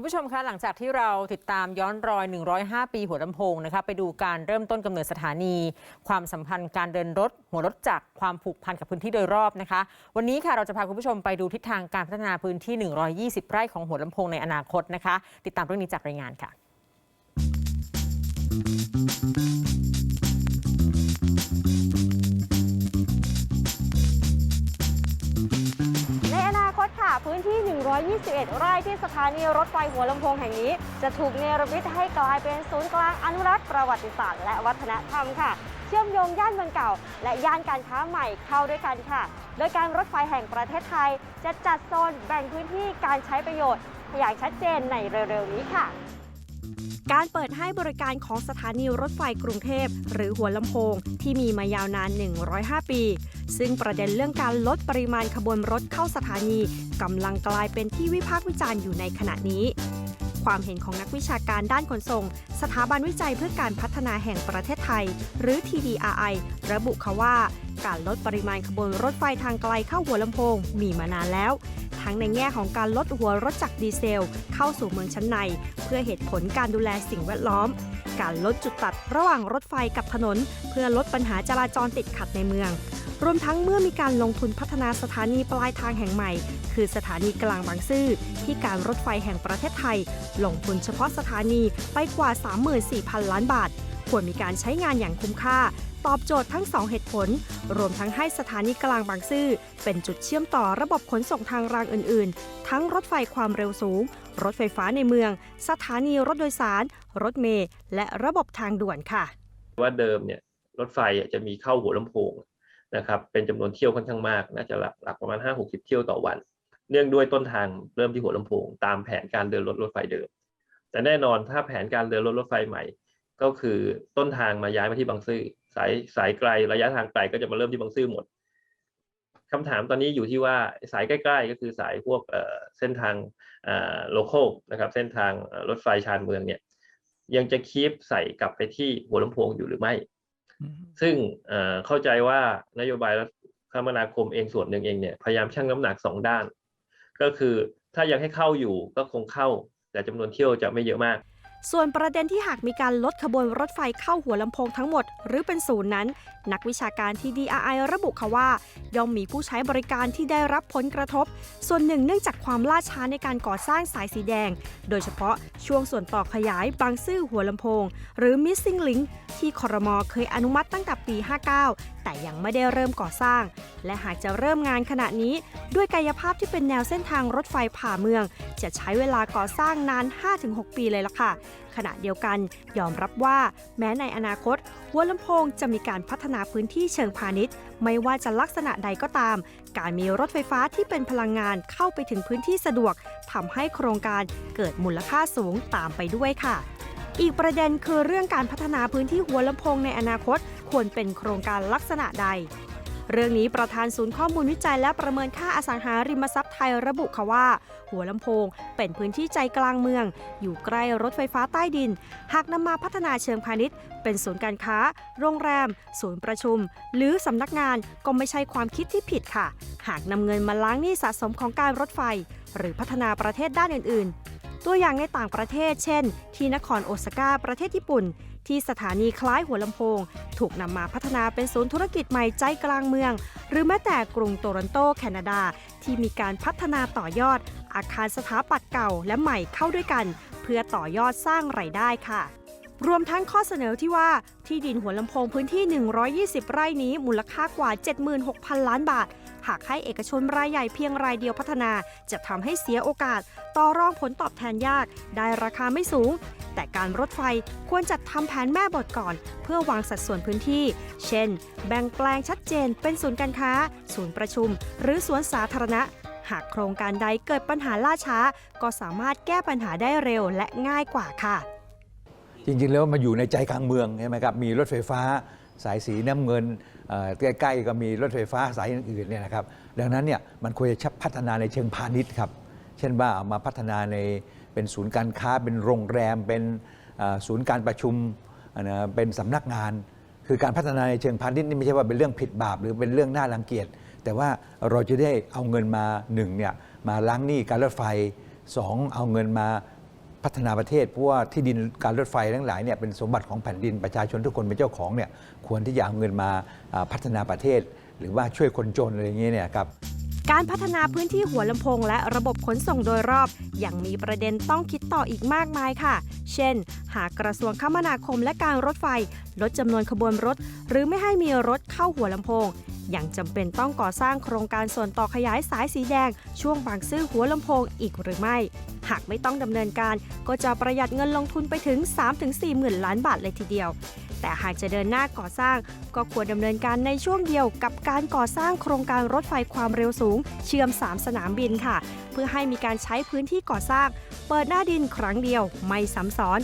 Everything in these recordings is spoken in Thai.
คุณผู้ชมคะหลังจากที่เราติดตามย้อนรอย 105 ปีหัวลำโพงนะคะไปดูการเริ่มต้นกำเนิดสถานี ความสัมพันธ์การเดินรถ หัวรถจักรความผูกพันกับพื้นที่โดยรอบนะคะ วันนี้ค่ะเราจะพาคุณผู้ชมไปดูทิศทางการพัฒนาพื้นที่ 120 ไร่ของหัวลำโพงในอนาคตนะคะ ติดตามเรื่องนี้จากรายงานค่ะ 121 ไร่ที่สถานีรถไฟหัวลำโพงแห่งนี้ จะถูกเนรมิตให้กลายเป็นศูนย์กลางอนุรักษ์ประวัติศาสตร์และวัฒนธรรมค่ะ เชื่อมโยงย่านเมืองเก่า และย่านการค้าใหม่เข้าด้วยกันค่ะ โดยการรถไฟแห่งประเทศไทย จะจัดโซนแบ่งพื้นที่การใช้ประโยชน์อย่างชัดเจนในเร็วๆนี้ค่ะ การเปิดให้บริการของสถานีรถไฟกรุงเทพ หรือหัวลำโพง ที่มีมายาวนาน 105 ปี ซึ่งประเด็นเรื่องการลดปริมาณขบวนรถเข้าสถานีกำลังกลายเป็นที่วิพากษ์วิจารณ์อยู่ในขณะนี้ ความเห็นของนักวิชาการด้านขนส่ง สถาบันวิจัยเพื่อการพัฒนาแห่งประเทศไทย หรือ TDRI ระบุค่ะว่า การลดปริมาณขบวนรถไฟทางไกลเข้าหัวลำโพงมีมานานแล้ว ทั้งในแง่ของการลดหัวรถจักรดีเซล เข้าสู่เมืองชั้นใน เพื่อเหตุผลการดูแลสิ่งแวดล้อม การลดจุดตัดระหว่างรถไฟกับถนน เพื่อลดปัญหาจราจรติดขัดในเมือง รวมทั้งเมื่อมีการลงทุนพัฒนาสถานีปลายทางแห่งใหม่ คือสถานีกลางบางซื่อที่การรถไฟแห่งประเทศไทย ลงทุนเฉพาะสถานีไปกว่า 34,000 ล้านบาท ควรมีการใช้งานอย่างคุ้มค่า ตอบโจทย์ทั้ง 2 เหตุผล รวมทั้งให้สถานีกลางบางซื่อเป็นจุดเชื่อมต่อระบบขนส่งทางรางอื่น ๆ ทั้งรถไฟความเร็วสูง รถไฟฟ้าในเมือง สถานีรถโดยสาร รถเมล์และระบบทางด่วนค่ะ ว่าเดิมเนี่ยรถไฟจะมีเข้าหัวลำโพง นะครับเป็นจำนวนเที่ยวค่อนข้างมาก น่าจะหลักหลักประมาณ 5 6 0 เที่ยวต่อวัน เนื่องด้วยต้นทางเริ่มที่หัวลำโพงตามแผนการเดินรถรถไฟเดิม แต่แน่นอนถ้าแผนการเดินรถรถไฟใหม่ ก็คือต้นทางมาย้ายมาที่บางซื่อสายสายไกลระยะทางไกลก็จะมาเริ่มที่บางซื่อหมดคำถามตอนนี้อยู่ที่ว่าสายใกล้ๆ ก็คือสายพวกเส้นทางโลโก้นะครับเส้นทางรถไฟชานเมืองเนี่ยยังจะคีปใส่กลับไปที่หัวลำโพงอยู่หรือไม่ ซึ่งเข้าใจว่านโยบายคมนาคมเองส่วนหนึ่งเองเนี่ยพยายามชั่งน้ำหนักสองด้าน ก็คือถ้ายังให้เข้าอยู่ก็คงเข้า แต่จำนวนเที่ยวจะไม่เยอะมาก ส่วนประเด็นที่หากมีการลดขบวนรถไฟเข้าหัวลำโพงทั้งหมด หรือเป็นศูนย์นั้น นักวิชาการที่ DRI ระบุค่ะว่า ย่อมมีผู้ใช้บริการที่ได้รับผลกระทบ ส่วนหนึ่งเนื่องจากความล่าช้าในการก่อสร้างสายสีแดง โดยเฉพาะช่วงส่วนต่อขยายบางซื่อหัวลำโพง หรือ Missing Link ที่คอรมอเคยอนุมัติตั้งแต่ปี 59 แต่ยังไม่ได้เริ่มก่อสร้าง และหากจะเริ่มงานขณะนี้ ด้วยกายภาพที่เป็นแนวเส้นทางรถไฟผ่าเมือง จะใช้เวลาก่อสร้างนาน 5-6 ปีเลยล่ะค่ะขณะเดียวกันยอมรับว่าแม้ในอนาคต หัวลำโพงจะมีการพัฒนาพื้นที่เชิงพาณิชย์ ไม่ว่าจะลักษณะใดก็ตาม การมีรถไฟฟ้าที่เป็นพลังงานเข้าไปถึงพื้นที่สะดวกทำให้โครงการเกิดมูลค่าสูงตามไปด้วยค่ะ อีกประเด็นคือเรื่องการพัฒนาพื้นที่หัวลำโพงในอนาคต ควรเป็นโครงการลักษณะใด เรื่องนี้ประธานศูนย์ข้อมูลวิจัยและประเมินค่าอสังหาริมทรัพย์ไทยระบุค่ะว่า หัวลำโพงเป็นพื้นที่ใจกลางเมือง อยู่ใกล้รถไฟฟ้าใต้ดิน หากนำมาพัฒนาเชิงพาณิชย์ เป็นศูนย์การค้า โรงแรม ศูนย์ประชุม หรือสำนักงานก็ไม่ใช่ความคิดที่ผิดค่ะ หากนำเงินมาล้างหนี้สะสมของการรถไฟ หรือพัฒนาประเทศด้านอื่น ๆ ตัวอย่างในต่างประเทศ เช่น ที่นครโอซาก้าประเทศญี่ปุ่น ที่สถานีคล้ายหัวลำโพง ถูกนำมาพัฒนาเป็นศูนย์ธุรกิจใหม่ใจกลางเมือง หรือแม้แต่กรุงโตรอนโตแคนาดา ที่มีการพัฒนาต่อยอด อาคารสถาปัตย์เก่าและใหม่เข้าด้วยกัน เพื่อต่อยอดสร้างไรายได้ค่ะรวมทั้งข้อเสนอที่ว่าที่ดินหัวลำโพงพื้นที่ 120 ไร่นี้มูลค่ากว่า 76,000 ล้านบาทากให้เอกชนรายใหญ่เพียงรายเดียวพัฒนา จะทำให้เสียโอกาส ต่อรองผลตอบแทนยาก ได้ราคาไม่สูง แต่การรถไฟควรจัดทำแผนแม่บทก่อน เพื่อวางสัดส่วนพื้นที่ เช่น แบ่งแปลงชัดเจน เป็นศูนย์การค้า ศูนย์ประชุม หรือสวนสาธารณะหากโครงการใดเกิดปัญหาล่าช้า ก็สามารถแก้ปัญหาได้เร็วและง่ายกว่าค่ะ จริงๆ แล้วมาอยู่ในใจกลางเมืองใช่ไหมครับ มีรถไฟฟ้า สายสีน้ำเงินใกล้ๆก็มีรถไฟฟ้าสายอื่นๆเนี่ยนะครับดังนั้นเนี่ยมันควรจะพัฒนาในเชิงพาณิชย์ครับ เช่นว่ามาพัฒนาในเป็นศูนย์การค้าเป็นโรงแรม เป็นศูนย์การประชุมนะเป็นสำนักงาน คือการพัฒนาในเชิงพาณิชย์นี่ไม่ใช่ว่าเป็นเรื่องผิดบาปหรือเป็นเรื่องน่ารังเกียจแต่ว่าเราจะได้เอาเงินมาหนึ่งเนี่ยมาล้างหนี้การรถไฟสองเอาเงินมา พัฒนาประเทศเพราะว่าที่ดินการรถไฟทั้งหลายเนี่ยเป็นสมบัติของแผ่นดินประชาชนทุกคนเป็นเจ้าของเนี่ยควรที่จะเอาเงินมาอ่าพัฒนาประเทศ หรือว่าช่วยคนจนอะไรอย่างเงี้ยเนี่ยครับ การพัฒนาพื้นที่หัวลำโพงและระบบขนส่งโดยรอบ ยังมีประเด็นต้องคิดต่ออีกมากมายค่ะ เช่น หากกระทรวงคมนาคมและการรถไฟ ลดจำนวนขบวนรถ หรือไม่ให้มีรถเข้าหัวลำโพงยังจำเป็นต้องก่อสร้างโครงการส่วนต่อขยายสายสีแดง ช่วงบางซื่อหัวลำโพงอีกหรือไม่ หากไม่ต้องดำเนินการก็จะประหยัดเงินลงทุนไปถึง 3-4หมื่นล้านบาทเลยทีเดียว แต่หากจะเดินหน้าก่อสร้าง ก็ควรดำเนินการในช่วงเดียวกับการก่อสร้างโครงการรถไฟความเร็วสูง เชื่อม 3 สนามบินค่ะ เพื่อให้มีการใช้พื้นที่ก่อสร้าง เปิดหน้าดินครั้งเดียวไม่ซ้ำซ้อน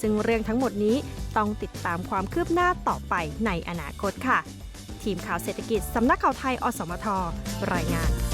ซึ่งเรื่องทั้งหมดนี้ต้องติดตามความคืบหน้าต่อไปในอนาคตค่ะ ทีมข่าวเศรษฐกิจสำนักข่าวไทยอสมทรายงาน